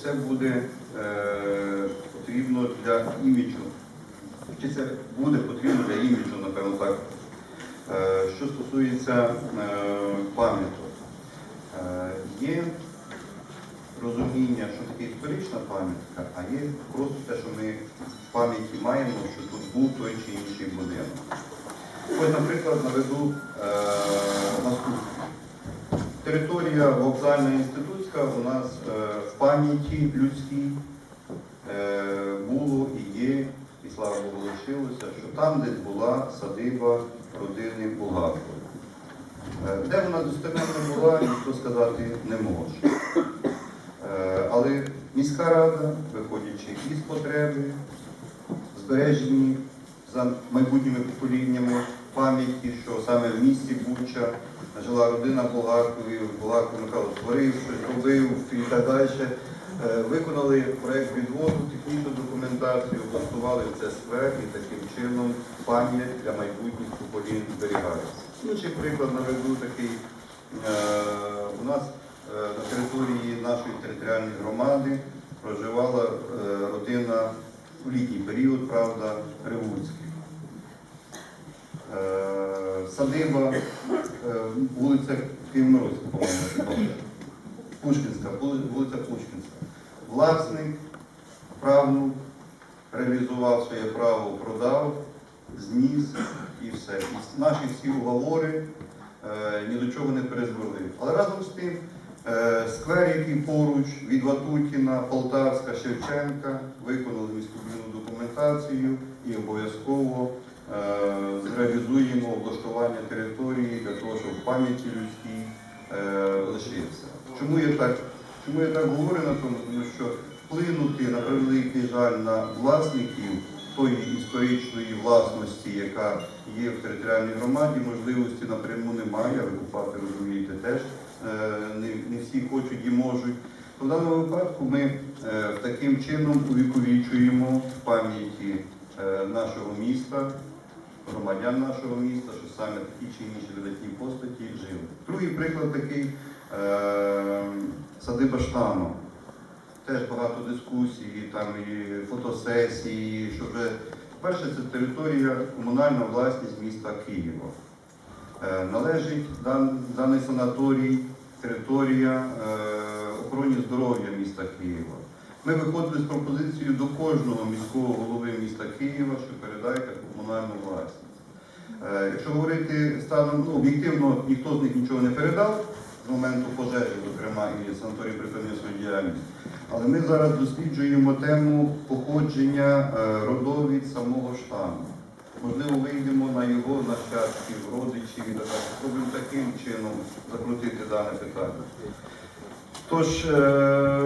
все буде е, потрібно для іміджу. Чи це буде потрібно для іміджу, напевно, так. Е, що стосується е, пам'яток, е, є розуміння, що таке історична пам'ятка, а є просто те, що ми в пам'яті маємо, що тут був той чи інший будинок. Ось, наприклад, наведу е, наступне. Територія вокзальна інститутська у нас е, в пам'яті людській е, було і є, і слава Богу, лишилося, що там десь була садиба родини Булгакової. Е, Де вона достеменно була, ніхто сказати не може. Але міська рада, виходячи із потреби, збережені за майбутніми поколіннями пам'яті, що саме в місті Буча жила родина Булгакові, Булгаков Михайло творив, щось робив і так далі. Е, Виконали проєкт відводу, технічну документацію, облаштували це сквер і таким чином пам'ять для майбутніх поколінь зберігається. Інший приклад наведу такий. Е, У нас е, на території нашої територіальної громади проживала родина у літній період, правда, Ревульських. Е, Садиба, е, вулиця Київмирська, по-моєму, Пушкінська, вулиця Пушкінська. Власник, правнук, реалізував своє право, продав, зніс і все. Наші всі уговори е, ні до чого не призвели. Але разом з тим, сквер, який поруч від Ватутіна, Полтавська, Шевченка, виконали містобудівну документацію і обов'язково зреалізуємо облаштування території для того, щоб пам'яті людській е, лишився. Чому я так, чому я так говорю на тому? Тому що вплинути на превеликий жаль на власників тої історичної власності, яка є в територіальній громаді, можливості напряму немає, викупати розумієте теж е, не, всі хочуть і можуть. В даному випадку ми е, таким чином увіковічуємо в пам'яті е, нашого міста, громадян нашого міста, що саме такі чи інші видатні постаті жили. Другий приклад такий е, садиба штану. Теж багато дискусій, там і фотосесії, що вже перше це територія, комунальна власність міста Києва. Е, Належить дан- даний санаторій, територія е, охороні здоров'я міста Києва. Ми виходили з пропозицією до кожного міського голови міста Києва, що передайте комунальну власність. Е, Якщо говорити станом, ну, об'єктивно ніхто з них нічого не передав з моменту пожежі, зокрема, і санаторій припинив свою діяльність. Але ми зараз досліджуємо тему походження е, родовід самого штаму. Можливо, вийдемо на його нащадків, родичів і так. Спробуємо таким чином закрутити дане питання. Тож, е,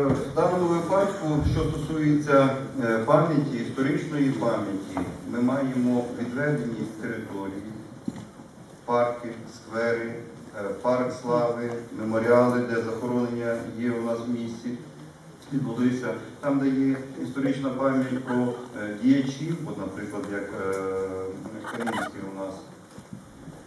в даному випадку, що стосується пам'яті, історичної пам'яті, ми маємо відведені території, парки, сквери, е, парк слави, меморіали, де захоронення є у нас в місті. Відбулися там, де є історична пам'ять про е, діячів, от, наприклад, як е, Камінський у нас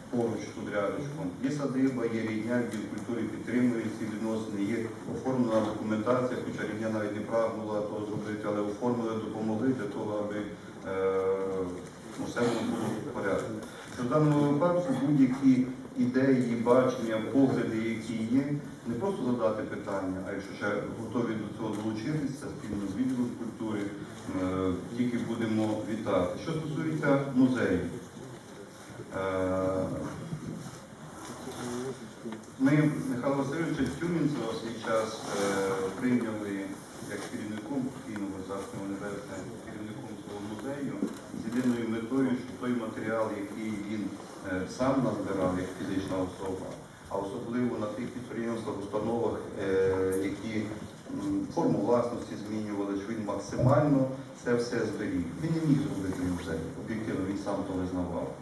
поруч тут рядочком. Є садиба, є рідня, відділ культури підтримує ці відносини, є оформлена документація, хоча рідня навіть не прагнула того зробити, але оформили, допомогли для того, аби е, ну, порядку. Що в даному випадку будь-які ідеї, бачення, погляди, які є, не просто задати питання, а якщо ще готові до цього долучитися спільно з відділом культури, е, тільки будемо вітати. Що стосується музею. Е, Ми Михайла Васильовича Тюмінцева свій час прийняли як керівником покійного Царства Небесне, керівником музею з єдиною метою, що той матеріал, який він е, сам назбирав як фізична особа, а особливо на тих підприємствах, установах, е, які форму власності змінювали, що він максимально це все зберіг. Він не міг зробити музей, об'єктивно він сам то визнавав.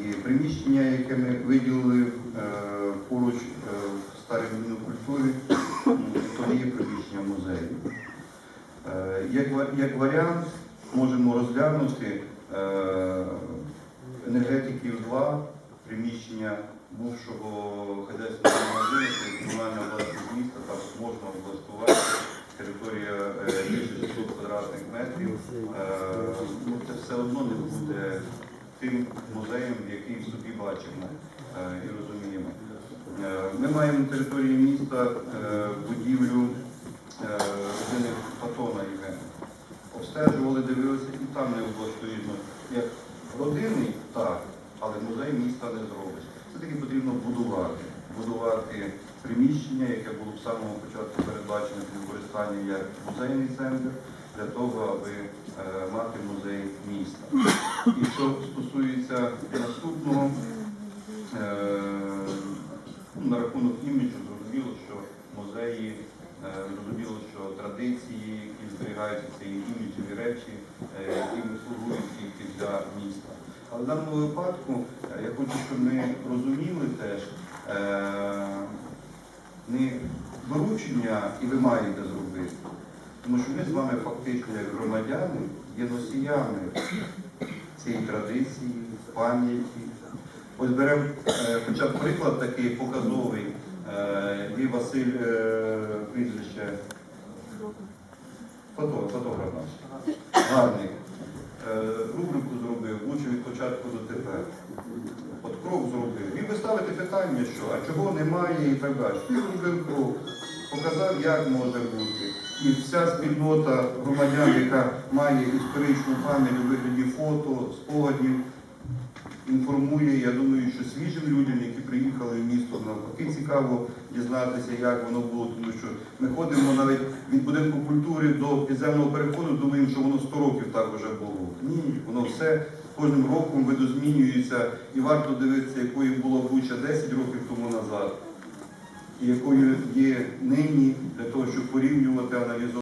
І приміщення, яке ми виділили е, поруч в старій будинок культури, м, то не є приміщення музею. Як варіант можемо розглянути е, енергетиків 2, приміщення бувшого хазяйського магазину, це комунальна власність міста, також можна облаштувати територія років, е, ну, це все одно не буде тим музеєм, який собі бачимо е, і розуміємо. Е, Ми маємо на території міста е, будівлю е, родини Патона Євгена. Обстежували, дивилися, і там не облаштуємо. Як родинний, так, але музей міста не зробиш. Все-таки потрібно будувати. Будувати приміщення, яке було в самому початку передбачено для використання як музейний центр, для того, аби е, мати музей міста. І що стосується наступного, е, ну, на рахунок іміджу, зрозуміло, що музеї, зрозуміло, що традиції, які зберігаються, це є іміджеві речі, е, які слугують тільки для міста. Але в даному випадку е, я хочу, щоб ми розуміли теж е, не доручення, і ви маєте зробити. Тому що ми з вами фактично, як громадяни, є носіями цієї традиції, пам'яті. Ось беремо е, хоча б приклад такий показовий. Е, Є Василь е, прізвище фото, фотограф наш. Гарний. Е, Рубрику зробив, лучше від початку до тепер. От крок зробив. Міг би ставити питання, що, а чого немає і так далі. Ти зробив крок, показав, як може бути. І вся спільнота громадян, яка має історичну пам'ять у вигляді фото, спогадів, інформує, я думаю, що свіжим людям, які приїхали в місто, навпаки цікаво дізнатися, як воно було, тому що ми ходимо навіть від будинку культури до підземного переходу, думаємо, що воно 100 років так вже було. Ні, воно все кожним роком видозмінюється і варто дивитися, якою було Буча 10 років тому назад, і якою є нині, для того, щоб порівнювати, аналізувати.